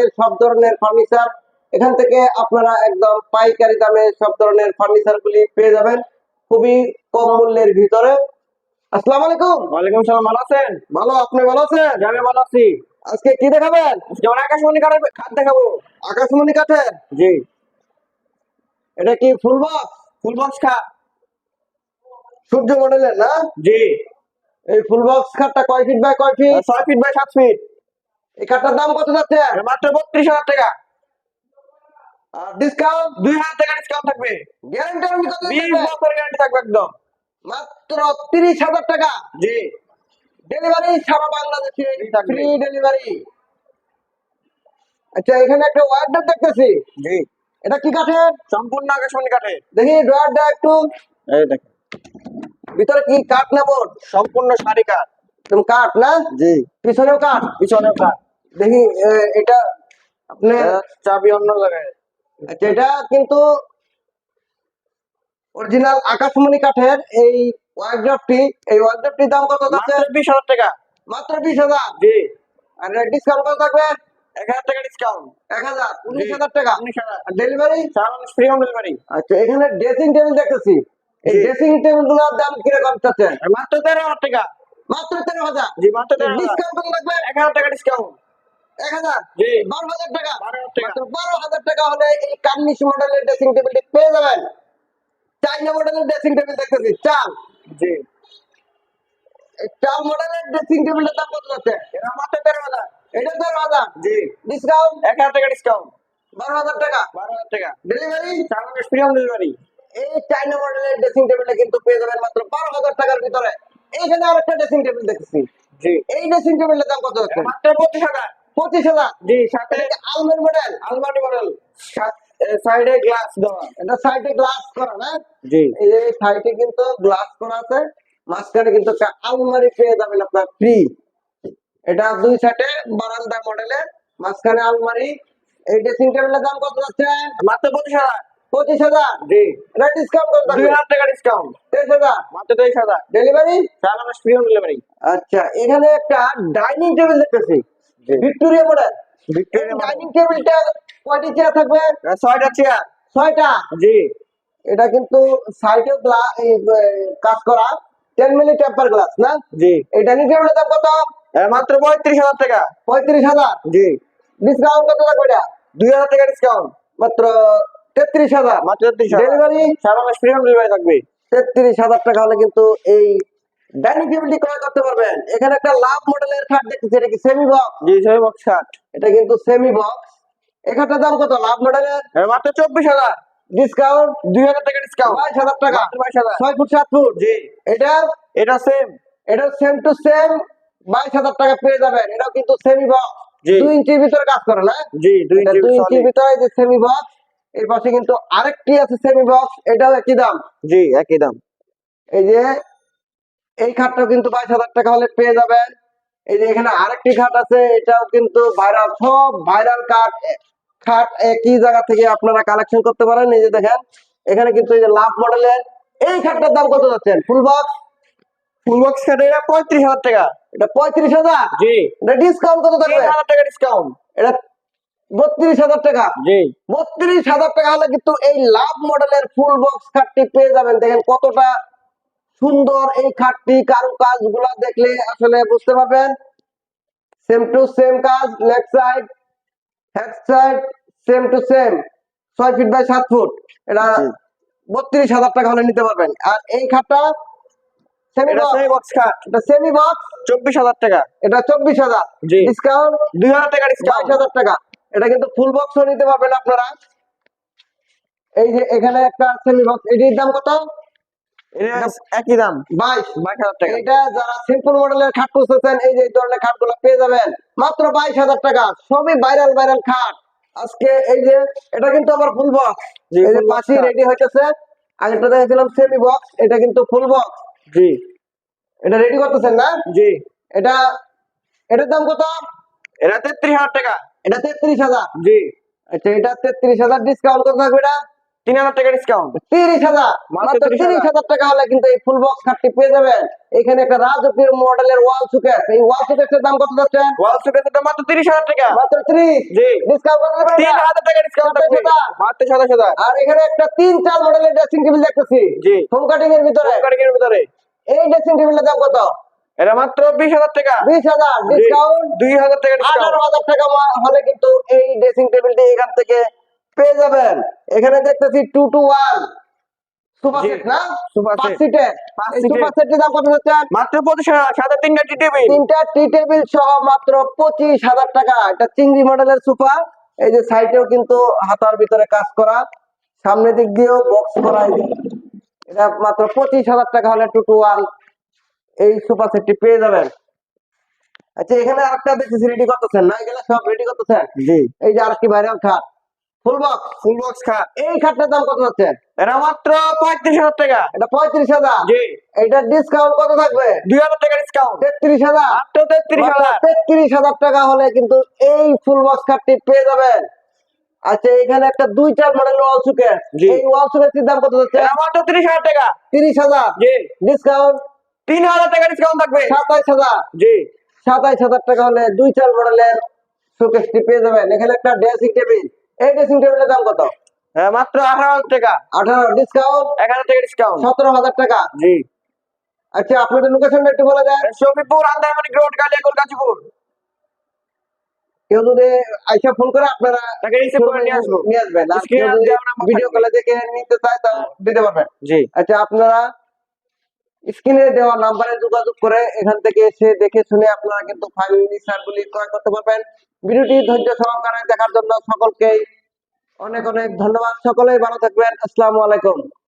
আমাদের সব ধরনের ফার্নিচার এখান থেকে আপনারা একদম পাইকারি দামে সব ধরনের ফার্নিচার গুলি পেয়ে যাবেন খুবই কম মূল্যের ভিতরে। আসসালামু আলাইকুম। ওয়ালাইকুম সালাম ভালো আছেন? ভালো আপনি ভালো আছেন? আমি ভালো আছি। আজকে কি দেখাবেন? যেমন আকাশমণি কাঠের খাট দেখাবো। আকাশমণি কাঠের? জি। এটা কি ফুল বক্স? ফুল বক্স খাট। সূর্য মডেলের না? জি। এই ফুল বক্স খাটটা কয় ফিট বাই কয় ফিট? ছয় ফিট বাই সাত ফিট। এই খাটটার দাম কত যাচ্ছে? মাত্র বত্রিশ হাজার টাকা। আর ডিসকাউন্ট দুই হাজার টাকা ডিসকাউন্ট থাকবে। গ্যারান্টি বিশ বছর গ্যারান্টি থাকবে একদম। মাত্র তিরিশ হাজার টাকা। জি। ডেলিভারি সারা বাংলাদেশে ফ্রি ডেলিভারি আচ্ছা এখানে একটা ওয়ার্ডার দেখতেছি। জি। এটা কি কাঠের? সম্পূর্ণ আকাশমণি কাঠের। দেখি ড্রয়ারটা একটু। এই দেখেন। ভিতরে কি কাঠ না বোর্ড? সম্পূর্ণ শাড়ি কাঠ। তুমি কাঠ না জি পিছনেও কাঠ পিছনে কাঠ দেখি এটা আপনি চাবি অন্য জায়গায় এটা কিন্তু অরিজিনাল আকাশমণি কাঠের এই ওয়ার্ড্রপটি এই ওয়ার্ড্রপটির দাম কত মাত্র বিশ হাজার টাকা। মাত্র বিশ হাজার? জি। আর ডিসকাউন্ট কত থাকবে? এক হাজার টাকা ডিসকাউন্ট এক হাজার উনিশ জি। হাজার টাকা। উনিশ হাজার। আর ডেলিভারি সারা ফ্রি হোম ডেলিভারি আচ্ছা এখানে ড্রেসিং টেবিল দেখতেছি। এই ড্রেসিং টেবিলগুলোর দাম কীরকম চাচ্ছেন? মাত্র তেরো হাজার টাকা। মাত্র তেরো হাজার। জি মাত্র তেরো ডিসকাউন্ট কত লাগবে? এক হাজার টাকা ডিসকাউন্ট এক হাজার? বারো হাজার টাকা। বারো হাজার টাকা। মাত্র বারো হাজার টাকা হলে এই কার্নিশ মডেলের ড্রেসিং টেবিলটি পেয়ে যাবেন। চাইনা মডেলের ড্রেসিং টেবিল দেখতেছি। চাল। জি। চাল মডেলের ড্রেসিং টেবিলের দাম কত এটা মাত্র তেরো হাজার। এটা তেরো হাজার। জি। ডিসকাউন্ট এক হাজার টাকা ডিসকাউন্ট বারো হাজার টাকা। বারো হাজার টাকা। ডেলিভারি সারা ফ্রি হোম ডেলিভারি এই চাইনা মডেলের ড্রেসিং টেবিলটা কিন্তু পেয়ে যাবেন মাত্র বারো হাজার টাকার ভিতরে। এইখানে আরেকটা ড্রেসিং টেবিল দেখছি। জি। এই ড্রেসিং টেবিলের দাম কত হচ্ছে? মাত্র পঁচিশ হাজার। পঁচিশ হাজার? জি সাথে আলমের মডেল আলমারি মডেল সাইডে গ্লাস দেওয়া। এটা সাইডে গ্লাস করা না? জি। এই সাইডে কিন্তু গ্লাস করা আছে মাঝখানে কিন্তু আলমারি পেয়ে যাবেন আপনার ফ্রি এটা দুই সাইডে বারান্দা মডেলের মাঝখানে আলমারি। এই ড্রেসিং টেবিলের দাম কত যাচ্ছে মাত্র পঁচিশ হাজার। পঁচিশ হাজার। জি। এটা ডিসকাউন্ট করে দুই হাজার টাকা ডিসকাউন্ট তেইশ হাজার। মাত্র তেইশ হাজার। ডেলিভারি সারা ফ্রি হোম ডেলিভারি আচ্ছা এখানে একটা ডাইনিং টেবিল দেখতেছি। ভিক্টোরিয়া মডেল ভিক্টোরিয়া ডাইনিং টেবিলটা কয়টি চেয়ার থাকবে? ছয়টা চেয়ার ছয়টা? জি। এটা কিন্তু সাইডে কাজ করা। টেন মিলি টেম্পার গ্লাস না? জি। এই ডাইনিং টেবিলের দাম কত? মাত্র পঁয়ত্রিশ হাজার টাকা। পঁয়ত্রিশ হাজার? জি। ডিসকাউন্ট কত লাগবে এটা? দুই হাজার টাকা ডিসকাউন্ট মাত্র তেত্রিশ হাজার। মাত্র তেত্রিশ ডেলিভারি সারা মাস ফ্রি ডেলিভারি থাকবে। তেত্রিশ হাজার টাকা হলে কিন্তু এই ডাইনিং টেবিলটি ক্রয় করতে পারবেন। এখানে একটা লাভ মডেলের খাট দেখতেছি এটা কি সেমি বক্স জি ছয় বক্স খাট এটা কিন্তু সেমি বক্স এখানটার দাম কত? লাভ মডেলের মাত্র চব্বিশ হাজার। ডিসকাউন্ট দুই হাজার টাকা ডিসকাউন্ট বাইশ হাজার টাকা। বাইশ হাজার। ছয় ফুট সাত ফুট জি। এটা? এটা সেম এটা সেম টু সেম বাইশ হাজার টাকা পেয়ে যাবেন। এটাও কিন্তু সেমি বক্স দুই ইঞ্চির ভিতরে কাজ করে না? জি দুই ইঞ্চির ভিতরে যে সেমি বক্স এর পাশে কিন্তু আরেকটি আছে সেমি বক্স এটাও একই দাম। জি একই দাম। এই যে এই খাটটাও কিন্তু বাইশ হাজার টাকা হলে পেয়ে যাবেন। এই যে এখানে আরেকটি খাট আছে এটাও কিন্তু ভাইরাল সব ভাইরাল কাঠ খাট একই জায়গা থেকে আপনারা কালেকশন করতে পারেন। এই যে দেখেন এখানে কিন্তু এই যে লাভ মডেলের এই খাটটার দাম কত যাচ্ছেন? ফুল বক্স ফুল বক্স খাট এটা পঁয়ত্রিশ হাজার টাকা। এটা পঁয়ত্রিশ হাজার? জি। এটা ডিসকাউন্ট কত থাকবে? হাজার টাকা ডিসকাউন্ট এটা বত্রিশ হাজার টাকা। বত্রিশ হাজার টাকা হলে কিন্তু এই লাভ মডেলের ফুল বক্স খাটটি পেয়ে যাবেন। দেখেন কতটা সুন্দর এই খাটটি কারু কাজগুলা দেখলে আসলে বুঝতে পারবেন। সেম টু সেম কাজ লেফট সাইড হ্যাক সাইড সেম টু সেম ছয় ফিট বাই সাত ফুট এটা বত্রিশ হাজার টাকা হলে নিতে পারবেন। আর এই খাটটা সেমি বক্স খাট। এটা সেমি বক্স চব্বিশ হাজার টাকা। এটা চব্বিশ হাজার। ডিসকাউন্ট দুই হাজার টাকা ডিসকাউন্ট হাজার টাকা। এটা কিন্তু ফুল বক্স নিতে পারবেন আপনারা। এই যে এখানে একটা সেমি বক্স এটির দাম কত? একই দাম। বাইশ। বাইশ হাজার টাকা। এটা যারা সিম্পল মডেলের খাট খুঁজতেছেন এই যে ধরনের খাটগুলো পেয়ে যাবেন। মাত্র বাইশ হাজার টাকা। সবই ভাইরাল ভাইরাল খাট। আজকে এই যে এটা কিন্তু আবার ফুল বক্স জি, এই যে পাশে রেডি হইতেছে। আগেরটা দেখেছিলাম সেমি বক্স এটা কিন্তু ফুল বক্স জি। এটা রেডি করতেছেন না? জি। এটা এটার দাম কত? এটা তেত্রিশ হাজার টাকা। এটা তেত্রিশ হাজার। জি। আচ্ছা এটা তেত্রিশ হাজার ডিসকাউন্ট কত থাকবে এটা? তিন হাজার টাকা ডিসকাউন্ট তিরিশ হাজার। মাত্র মাত্র 30,000 তিরিশ হাজার টাকা হলে কিন্তু এই ফুল বক্স খাটটি পেয়ে যাবেন। এখানে একটা রাজকীয় মডেলের ওয়াল সুকেস এই ওয়াল সুকেসের দাম কত যাচ্ছে? ওয়াল সুকেসের দাম মাত্র তিরিশ হাজার টাকা। মাত্র ত্রিশ। জি। ডিসকাউন্ট কত দেবেন তিন হাজার টাকা ডিসকাউন্ট থাকবে। মাত্র সাতাশ হাজার। আর এখানে একটা তিন চার মডেলের ড্রেসিং টেবিল দেখতেছি। জি। হোম কাটিং এর ভিতরে কারিগরের ভিতরে। এই ড্রেসিং টেবিলের দাম কত? এটা মাত্র বিশ হাজার টাকা। বিশ হাজার ডিসকাউন্ট দুই হাজার টাকা আঠারো হাজার টাকা হলে কিন্তু এই ড্রেসিং টেবিলটি এখান থেকে পেয়ে যাবেন। এখানে দেখতেছি টু টু ওয়ান চিংড়ি মডেলের সোফা এই যে সাইডেও কিন্তু হাতার ভিতরে কাজ করা। সামনের দিক দিয়েও বক্স করা। এটা মাত্র পঁচিশ হাজার টাকা হলে টু টু ওয়ান এই সোফা সেটটি পেয়ে যাবেন। আচ্ছা এখানে আরেকটা দেখতেছি রেডি করতেছেন না? এগুলো সব রেডি করতেছেন? জি। এই যে আরেকটি ভাইরাল খাট ফুল বক্স ফুল বক্স খা এই খাটটার দাম কত হচ্ছে এটা মাত্র পঁয়ত্রিশ হাজার টাকা। এটা পঁয়ত্রিশ হাজার? জি। এইটার ডিসকাউন্ট কত থাকবে? দুই হাজার টাকা ডিসকাউন্ট তেত্রিশ হাজার? মাত্র তেত্রিশ হাজার। তেত্রিশ হাজার টাকা হলে কিন্তু এই ফুল বক্স কার্ডটি পেয়ে যাবেন। আচ্ছা এখানে একটা দুই চার মডেল ওয়াল সুকেস জি। এই ওয়াল সুকেসটির দাম কত এটা মাত্র তিরিশ হাজার টাকা। তিরিশ হাজার। জি। ডিসকাউন্ট তিন হাজার টাকা ডিসকাউন্ট থাকবে। সাতাইশ হাজার। জি। সাতাইশ হাজার টাকা হলে দুই চার মডেলের সুকেসটি পেয়ে যাবেন। এখানে একটা ড্রেসিং টেবিল এই ড্রেসিং টেবিলের দাম কত? হ্যাঁ, মাত্র আঠারো হাজার টাকা। আঠারো ডিসকাউন্ট হাজার টাকা ডিসকাউন্ট সতেরো হাজার টাকা? জি। আচ্ছা আপনাদের লোকেশনটা একটু বলে দেন। শফিপুর আন্দারমানিক রোড কালিয়াকুল গাজীপুর। কেউ যদি আইসা ফোন করে আপনারা তাকে রিসিভ করে নিয়ে আসব। নিয়ে আসবেন। ভিডিও কলে দেখে নিতে চায় তা দিতে পারবেন। জি। আচ্ছা আপনারা স্ক্রিনে দেওয়া নাম্বারে যোগাযোগ করে এখান থেকে এসে দেখে শুনে আপনারা কিন্তু ফার্নিচার গুলি ক্রয় করতে পারবেন। ভিডিওটি ধৈর্য সহকারে দেখার জন্য সকলকেই অনেক অনেক ধন্যবাদ। সকলেই ভালো থাকবেন। আসসালামু আলাইকুম।